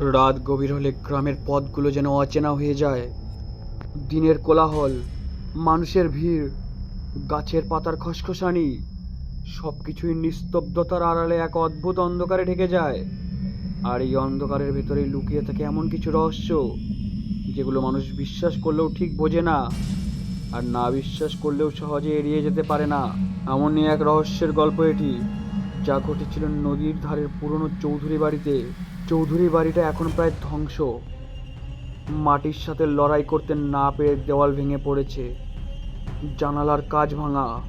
রাত গভীর হলে গ্রামের পথগুলো যেন অচেনা হয়ে যায়। দিনের কোলাহল, মানুষের ভিড়, গাছের পাতার খসখসানি সব কিছুই নিস্তব্ধতার আড়ালে এক অদ্ভুত অন্ধকারে ঢেকে যায়। আর এই অন্ধকারের ভেতরেই লুকিয়ে থাকে এমন কিছু রহস্য, যেগুলো মানুষ বিশ্বাস করলেও ঠিক বোঝে না, আর না বিশ্বাস করলেও সহজে এড়িয়ে যেতে পারে না। এমনই এক রহস্যের গল্প এটি। যা ঘটেছিল নদীর ধারের পুরনো চৌধুরী বাড়িতে। চৌধুরী বাড়িটা এখন প্রায় ধ্বংস। মাটির সাথে লড়াই করতে না পেরে দেওয়াল ভেঙে পড়েছে। জানালার কাজ ভাঙা,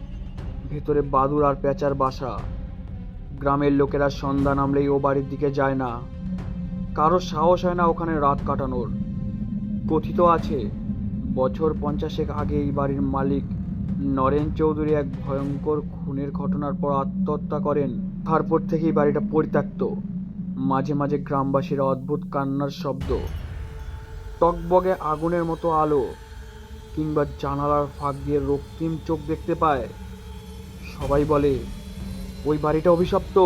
ভেতরে বাদুর আর পেঁচার বাসা। গ্রামের লোকেরা সন্ধ্যা নামলেই ও বাড়ির দিকে যায় না। কারও সাহস হয় না ওখানে রাত কাটানোর। কথিত আছে, বছর পঞ্চাশেক আগে এই বাড়ির মালিক নরেন চৌধুরী এক ভয়ঙ্কর খুনের ঘটনার পর আত্মহত্যা করেন। তারপর থেকেই বাড়িটা পরিত্যক্ত। মাঝে মাঝে গ্রামবাসীরা অদ্ভুত কান্নার শব্দ। টকবগে আগুনের মতো আলো কিংবা জানালার ফাঁক দিয়ে রক্তিম চোখ দেখতে পায়। সবাই বলে, ওই বাড়িটা অভিশপ্ত।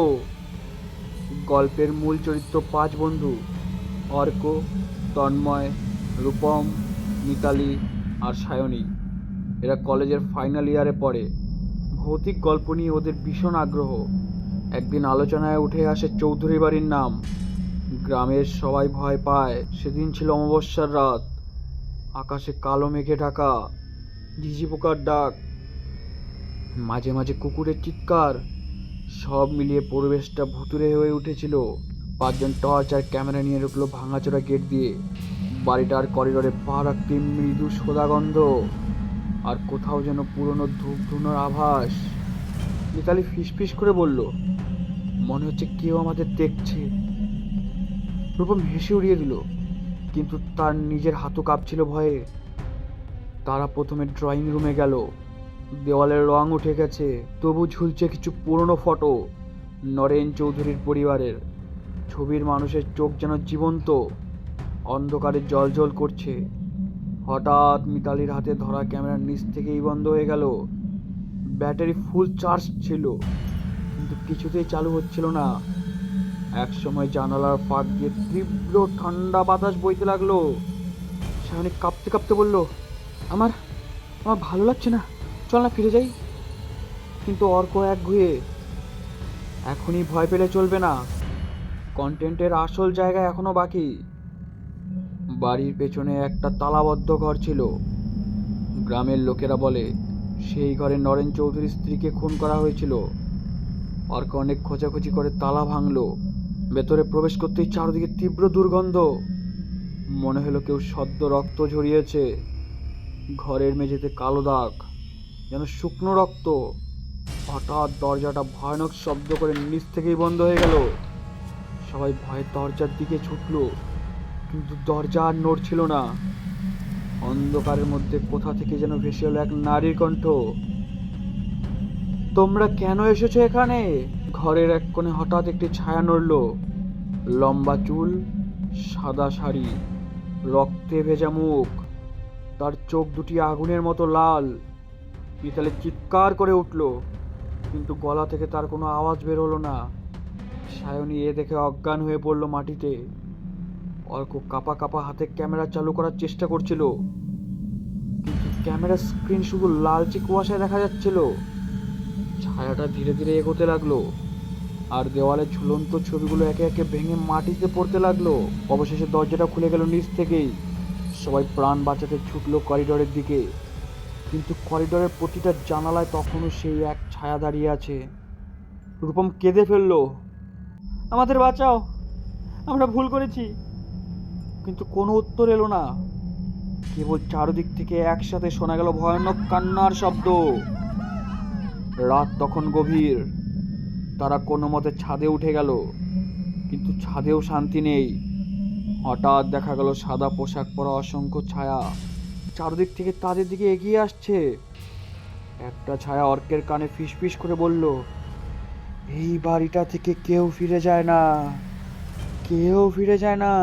গল্পের মূল চরিত্র পাঁচ বন্ধু। অর্ক, তন্ময়, রূপম, মিতালি আর সায়নী। এরা কলেজের ফাইনাল ইয়ারে পড়ে। ভৌতিক গল্প নিয়ে ওদের ভীষণ আগ্রহ। একদিন আলোচনায় উঠে আসে চৌধুরী বাড়ির নাম। গ্রামের সবাই ভয় পায়। সেদিন ছিল অমাবস্যার রাত। আকাশে কালো মেঘে ঢাকা। ঝিঝি পোকার ডাক। মাঝে মাঝে কুকুরের চিৎকার। সব মিলিয়ে পরিবেশটা ভুতুরে হয়ে উঠেছিল। পাঁচজন টর্চ আর ক্যামেরা নিয়ে ঢুকলো ভাঙাচোরা গেট দিয়ে। বাড়িটার করিডোরে পা রাখতে মৃদু সোদা গন্ধ আর কোথাও যেন পুরনো ধূপ ধুনোর আভাস। মিতালি ফিসফিস করে বলল, মনে হচ্ছে কেউ আমাদের দেখছে। রূপম হেসে উড়িয়ে দিল, কিন্তু তার নিজের হাতও কাঁপছিল ভয়ে। তারা প্রথমে ড্রয়িং রুমে গেল। দেওয়ালের রং উঠে গেছে, তবু ঝুলছে কিছু পুরনো ফটো, নরেন চৌধুরীর পরিবারের। ছবির মানুষের চোখ যেন জীবন্ত, অন্ধকারে জল করছে। হঠাৎ মিতালির হাতে ধরা ক্যামেরার নিচ থেকেই বন্ধ হয়ে গেল। ব্যাটারি ফুল চার্জ ছিল, কিন্তু কিছুতেই চালু হচ্ছিল না। এক সময় জানালার ফাঁক দিয়ে তীব্র ঠান্ডা বাতাস বইতে লাগল। সায়নী কাঁপতে কাঁপতে বলল, আমার আমার ভালো লাগছে না। চল না, ফিরে যাই। কিন্তু অর্ক এক ঘুয়ে, এখনই ভয় পেলে চলবে না। কন্টেন্টের আসল জায়গা এখনও বাকি। বাড়ির পেছনে একটা তালাবদ্ধ ঘর ছিল। গ্রামের লোকেরা বলে, সেই ঘরে নরেন চৌধুরীর স্ত্রীকে খুন করা হয়েছিল। অর্ক অনেক খোঁজাখুঁজি করে তালা ভাঙলো। ভেতরে প্রবেশ করতেই চারদিকে তীব্র দুর্গন্ধ। মনে হলো কেউ সদ্য রক্ত ঝরিয়েছে। ঘরের মেঝেতে কালো দাগ, যেন শুকনো রক্ত। হঠাৎ দরজাটা ভয়ানক শব্দ করে নিচ থেকেই বন্ধ হয়ে গেল। সবাই ভয়ে দরজার দিকে ছুটলো। কিন্তু দরজা আর নড়ছিল না। অন্ধকারের মধ্যে কোথা থেকে যেন ভেসে এলো এক নারীর কণ্ঠ। তোমরা কেন এসেছ এখানে? ঘরের এক কোণে হঠাৎ একটি ছায়া নড়ল। লম্বা চুল, সাদা শাড়ি, রক্তে ভেজা মুখ, তার চোখ দুটি আগুনের মতো লাল। মিতালি চিৎকার করে উঠল, কিন্তু গলা থেকে তার কোনো আওয়াজ বেরোলো না। সায়নী এ দেখে অজ্ঞান হয়ে পড়ল মাটিতে। অর্ক কাপা কাপা হাতে ক্যামেরা চালু করার চেষ্টা করছিল। কিন্তু ক্যামেরার স্ক্রিন শুধু লালচে কুয়াশায় দেখা যাচ্ছিল। ছায়াটা ধীরে ধীরে এগোতে লাগল। আর দেওয়ালে ঝুলন্ত ছবিগুলো একে একে ভেঙে মাটিতে পড়তে লাগল। অবশেষে দরজাটা খুলে গেল নিচ থেকেই। সবাই প্রাণ বাঁচাতে ছুটলো করিডোরের দিকে। কিন্তু করিডোরের প্রতিটা জানালায় তখনও সেই এক ছায়া দাঁড়িয়ে আছে। রূপম কেঁদে ফেলল, আমাদের বাঁচাও। আমরা ভুল করেছি। কিন্তু কোনো উত্তর এলো না। কেবল চারদিক থেকে একসাথে শোনা গেল ভয়ানক কান্নার শব্দ। রাত তখন গভীর। তারা কোনো মতে ছাদে উঠে গেল, কিন্তু ছাদেও শান্তি নেই। হঠাৎ দেখা গেল সাদা পোশাক পরা অসংখ্য ছায়া। চারদিক থেকে তাদের দিকে এগিয়ে আসছে। একটা ছায়া অর্কের কানে ফিসফিস করে বলল, এই বাড়িটা থেকে কেউ ফিরে যায় না। কেউ ফিরে যায় না।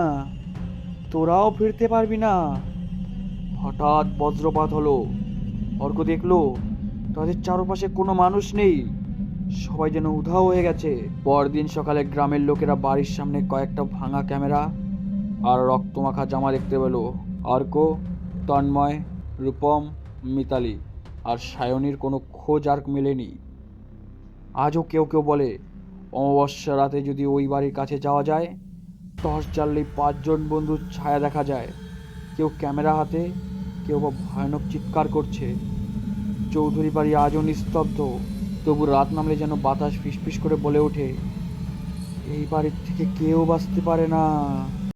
তোরাও ফিরতে পারবি না। হঠাৎ বজ্রপাত হলো। অর্ক দেখল, তাদের চারপাশে কোনো মানুষ নেই। সবাই যেন উধাও হয়ে গেছে। পরদিন সকালে গ্রামের লোকেরা বাড়ির সামনে কয়েকটা ভাঙা ক্যামেরা আর রক্তমাখা জামা দেখতে পেল। অর্ক তন্ময়, রূপম, মিতালি আর সায়নীর কোনো খোঁজ আর মেলেনি। আজও কেউ কেউ বলে অমাবস্যা রাতে যদি ওই বাড়ির কাছে যাওয়া যায় টর্চ জ্বাললেই পাঁচজন বন্ধুর ছায়া দেখা যায়। কেউ ক্যামেরা হাতে, কেউ বা ভয়ানক চিৎকার করছে। চৌধুরী বাড়ি আজও নিস্তব্ধ, তবু রাত নামলে যেন বাতাস ফিসফিস করে বলে ওঠে। এই বাড়ির থেকে কেউ বাঁচতে পারে না।